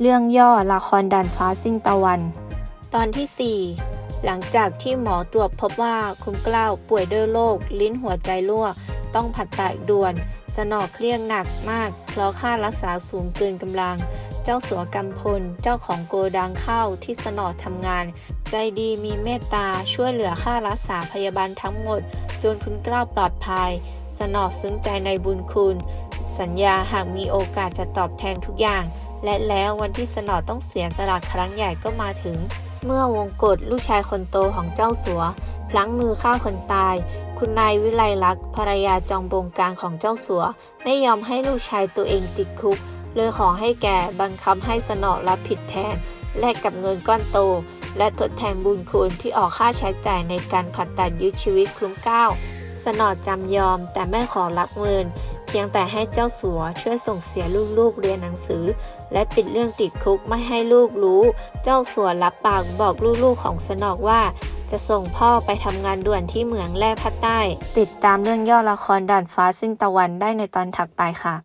เรื่องย่อละครดันฟ้าซิ่งตะวัน ตอนที่ 4 หลังจากที่หมอตรวจพบว่าคุณเกล้าวป่วยด้วยโรคลิ้นหัวใจรั่ว ต้องผ่าตัดด่วน สนอเครียดหนักมากเพราะค่ารักษาสูงเกินกำลัง เจ้าสัวกำพล เจ้าของโกดังข้าวที่สนอทำงาน ใจดีมีเมตตาช่วยเหลือค่ารักษาพยาบาลทั้งหมด จนคุณเกล้าวปลอดภัย สนอซึ้งใจในบุญคุณ สัญญาหากมีโอกาสจะตอบแทนทุกอย่าง และแล้ววันที่สนอต้องเสียสละครั้งใหญ่ก็มาถึง เมื่อวงกฎลูกชายคนโตของเจ้าสัว พลั้งมือฆ่าคนตาย คุณนายวิไลลักษ์ภรรยาจองบงการของเจ้าสัว ไม่ยอมให้ลูกชายตัวเองติดคุก เลยขอให้แกบังคับให้สนอรับผิดแทน แลกกับเงินก้อนโต และทดแทนบุญคุณที่ออกค่าใช้จ่ายในการผ่าตัดยื้อชีวิตคลุ้มเก้าสนอจำยอมแต่ไม่ขอรับเงิน พียงแต่ให้เจ้าสัวช่วยส่งเสียลูกๆเรียนหนังสือ และปิดเรื่องติดคุกไม่ให้ลูกรู้ เจ้าสัวรับปากบอกลูกๆของสนอกว่า จะส่งพ่อไปทำงานด่วนที่เหมืองแร่ภาคใต้ ติดตามเรื่องย่อละครด่านฟ้าซึ่งตะวันได้ในตอนถัดไปค่ะ